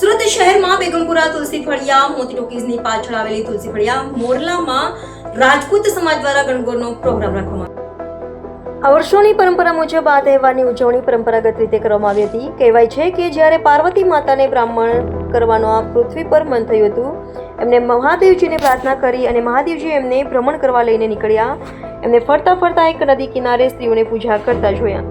સુરત શહેરમાં બેગમપુરા તુલસી ફળિયા, મોતી ટોકીઝની પાછળ આવેલી તુલસી ફળિયા મોરલામાં રાજપૂત સમાજ દ્વારા ગણગોરનો પ્રોગ્રામ રાખવામાં આ વર્ષોની પરંપરા મુજબ આ તહેવારની ઉજવણી પરંપરાગત રીતે કરવામાં આવી હતી. કહેવાય છે કે જ્યારે પાર્વતી માતાને બ્રાહ્મણ કરવાનો આ પૃથ્વી પર મન થયું હતું, એમને મહાદેવજીને પ્રાર્થના કરી અને મહાદેવજી એમને ભ્રમણ કરવા લઈને નીકળ્યા. એમને ફરતા ફરતા એક નદી કિનારે સ્ત્રીઓને પૂજા કરતા જોયા.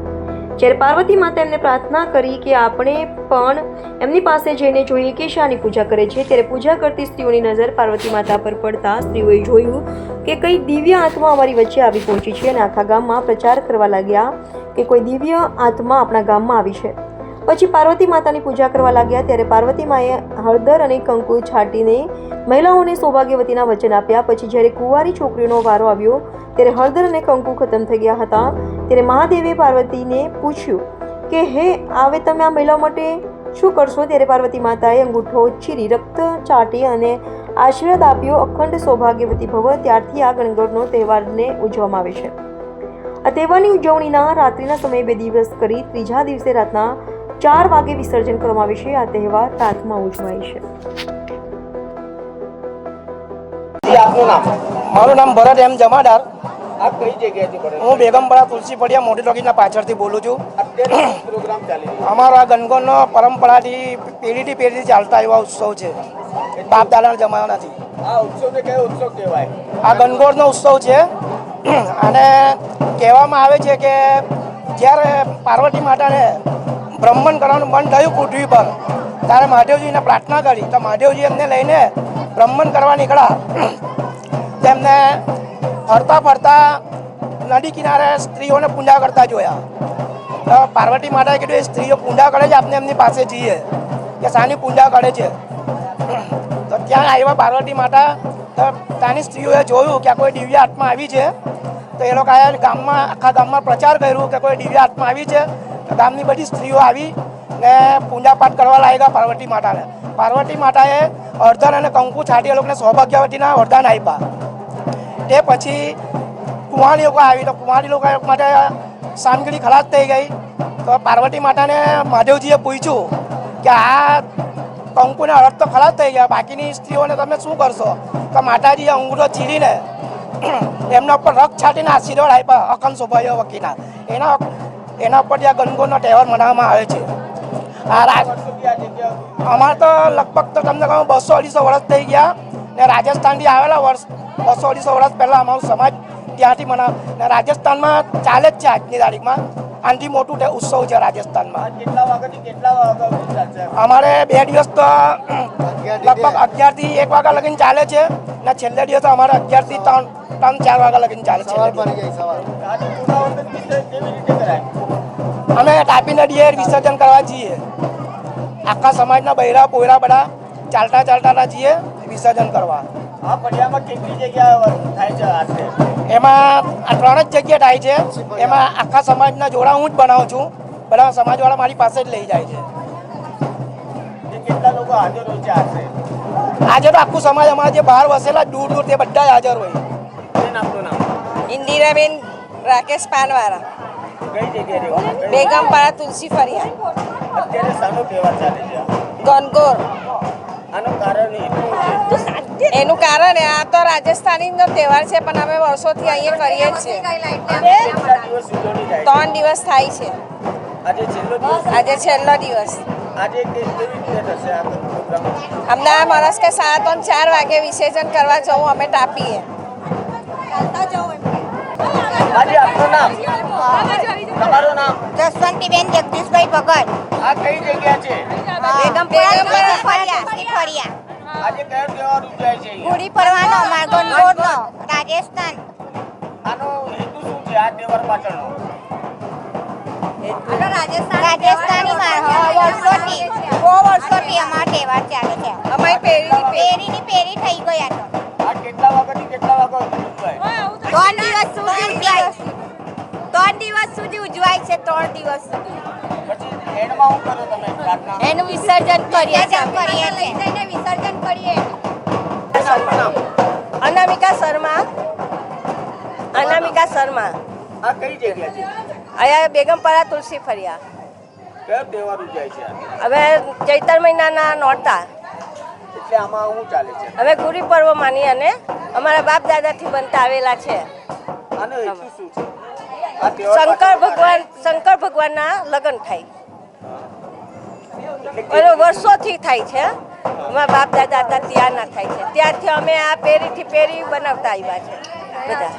જ્યારે પાર્વતી માતા એમને પ્રાર્થના કરી કે આપણે પણ એમની પાસે જઈને જોઈએ કે શાની પૂજા કરે છે, ત્યારે પૂજા કરતી સ્ત્રીઓની નજર પાર્વતી માતા પર પડતા સ્ત્રીઓએ જોયું કે કઈ દિવ્ય આત્મા અમારી વચ્ચે આવી પહોંચી છે અને આખા ગામમાં પ્રચાર કરવા લાગ્યા કે કોઈ દિવ્ય આત્મા આપણા ગામમાં આવી છે. પછી પાર્વતી માતાની પૂજા કરવા લાગ્યા ત્યારે પાર્વતી માએ હળદર અને કંકુ છાંટીને મહિલાઓને સૌભાગ્યવતીના વચન આપ્યા. પછી જ્યારે કુંવારી છોકરીઓનો વારો આવ્યો, ત્યારે હળદર અને કંકુ ખતમ થઈ ગયા હતા. ત્યારે મહાદેવે પાર્વતીને પૂછ્યું કે, હે, આવે તમે આ મહિલાઓ માટે શું કરશો? ત્યારે પાર્વતી માતાએ અંગૂઠો ચીરી, રક્ત ચાટી અને આશીર્વાદ આપ્યો, અખંડ સૌભાગ્યવતી ભવ, ત્યારથી આ ગણગણનો તહેવારને ઉજવવામાં આવે છે. આ તહેવારની ઉજવણીના રાત્રિના સમયે બે દિવસ કરી ત્રીજા દિવસે રાતના ચાર વાગે વિસર્જન કરવામાં આવે છે. આ તહેવાર રાતમાં ઉજવાય છે. જી આપનું નામ? મારું નામ ભરત એમ જમાદાર. આપ કઈ જગ્યાએથી હું બેગમપરા તુલસી ફળિયા મોટી ટોકીના પાછળથી બોલું છું. અત્યારે પ્રોગ્રામ ચાલી રહ્યો અમારો આ ગણગોરનો પરંપરાથી પેઢીથી પેઢીથી ચાલતા એવા ઉત્સવ છે. બાપ દાદાના જમાનાથી આ ઉત્સવને કયો ઉત્સવ કહેવાય? આ ગણગોરનો ઉત્સવ છે. અને કહેવામાં આવે છે કે જ્યારે પાર્વતી માતાને બ્રહ્મણ કરવાનું મન થયું પૃથ્વી પર. ત્યારે મહાદેવજીને પ્રાર્થના કરી. તો મહાદેવજી એમને લઈને બ્રહ્મણ કરવા નીકળ્યા. તેમને ફરતા ફરતા નદી કિનારે સ્ત્રીઓને પૂજા કરતા જોયા. તો પાર્વતી માતાએ કીધું, એ સ્ત્રીઓ પૂજા કરે છે, આપણે એમની પાસે જઈએ. કે શાની પૂજા કરે છે. તો ત્યાં આવ્યા પાર્વતી માતા. તો ત્યાંની સ્ત્રીઓએ જોયું કે કોઈ દિવ્ય આત્મા આવી છે. તો એ લોકોએ ગામમાં, આખા ગામમાં પ્રચાર કર્યો કે કોઈ દિવ્ય આત્મા આવી છે. ગામની બધી સ્ત્રીઓ આવી ને પૂજાપાઠ કરવા લાગ્યા પાર્વતી માતાને. પાર્વતી માતાએ અર્ધન અને કંકુ છાંટી એ લોકોને સૌભાગ્યવતીના વરદાન આપ્યા. તે પછી કુંવારી લોકો આવી તો કુંવારી લોકો માટે સામગ્રી ખલાસ થઈ ગઈ. તો પાર્વતી માતાને મહાદેવજીએ પૂછ્યું કે આ કંકુને અર્થ તો ખલાસ થઈ ગયા, બાકીની સ્ત્રીઓને તમે શું કરશો? તો માતાજીએ અંગૂઠો ચીરીને એમના ઉપર રક્ત છાંટીને આશીર્વાદ આપ્યા અખંડ સૌભાગ્ય વકીના એના એના ઉપરથી આ ગણગોરનો તહેવાર મનાવવામાં આવે છે. આ રાજ અમારે તો લગભગ તો તમને કહું બસો અઢીસો વર્ષ થઈ ગયા ને રાજસ્થાનથી આવેલા વર્ષ બસો અઢીસો વર્ષ પહેલાં અમારો સમાજ ત્યાંથી મનાવ ને રાજસ્થાનમાં ચાલે જ છે આજની તારીખમાં. આનાથી મોટું ઉત્સવ છે રાજસ્થાનમાં. અમારે બે દિવસ તો લગભગ અગિયારથી એક વાગ્યા લગીને ચાલે છે ને છેલ્લે દિવસ અમારે અગિયારથી ત્રણ ત્રણ ચાર વાગ્યા લગીને ચાલે છે અમે ટાપી નદીએ વિસર્જન કરવા જઈએ આખા સમાજના બૈરા પોયરા બધા ચાલતા ચાલતા જઈએ વિસર્જન કરવા. આ ફળિયામાં કેટલી જગ્યા થાય છે આજે એમાં આ ત્રણ જ જગ્યા થાય છે. એમાં આખા સમાજના જોડા હું જ બનાવું છું. બધા સમાજવાળા મારી પાસે જ લઈ જાય છે. કેટલા લોકો હાજર હોય છે આજે તો આખું સમાજ અમારા જે બહાર વસેલા દૂર દૂર તે બધા જ હાજર હોય. બેન આપનું નામ? ઇન્દિરાબેન રાકેશ પાનવાળા કઈ જગ્યાએ બેગમપાડા તુલસી ફરિયા. અત્યારે શાનો તહેવાર ચાલે છે? ગનગોર. આનું કારણ એનું કારણ આ તો રાજસ્થાનીનો તહેવાર છે પણ અમે વર્ષોથી અહીંયા કરીએ જ છીએ? ત્રણ દિવસ થાય છે. આજે છેલ્લો દિવસ? હમણાં માણસ કે ત્રણ ચાર વાગે વિસર્જન કરવા જવું અમે ટાપીએ. આજે આપનું નામ? તમારું નામ? જસવંતીબેન જગદીશભાઈ ભગત. આ કઈ જગ્યા છે? બેગમપુરા ફળિયા ફળિયા. આજે કયો તહેવાર ઉજવાય છે? ગુડી પડવાનો માર્ગોનગોરનો રાજસ્થાન. આનો હેતુ શું છે આ તહેવાર પાછળનો? રાજસ્થાનીમાં હા, વર્ષોથી બહુ વર્ષોથી અમારો તહેવાર ચાલે છે. અમારી પેરી પેરીની પેરી થઈ ગયા ઉજવાય છે ત્રણ દિવસ સુધી. એન્ડમાં શું કરો તમે પ્રાર્થના? એનું વિસર્જન કરીએ છીએ. વિસર્જન કરીએ. અનામિકા. શર્મા. અનામિકા શર્મા. આ કઈ જગ્યા છે? અહીંયા બેગમપરા તુલસી ફરિયા કયો તહેવાર ઉજવાય છે હવે ચૈતર મહિનાના નોરતા. એટલે આમાં શું ચાલે છે? હવે ગુરી પર્વ માની અને અમારા બાપ દાદાથી બનતા આવેલા છે. આનો હેતુ શું છે? શંકર ભગવાન શંકર ભગવાનના લગ્ન થાય. અને વર્ષોથી થાય છે. અમારા બાપ દાદા હતા ત્યારના થાય છે. ત્યારથી અમે આ પેરીથી પેરી બનાવતા આવ્યા છે બધા.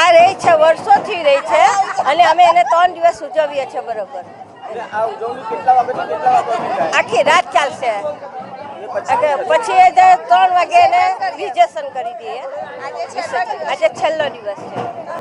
આ રહે છે વર્ષોથી રહી છે અને અમે એને ત્રણ દિવસ ઉજવીએ છીએ બરોબર. આખી રાત ચાલશે. પછી એ ત્રણ વાગે એને વિજેસન કરી દઈએ. આજે છેલ્લો દિવસ છે.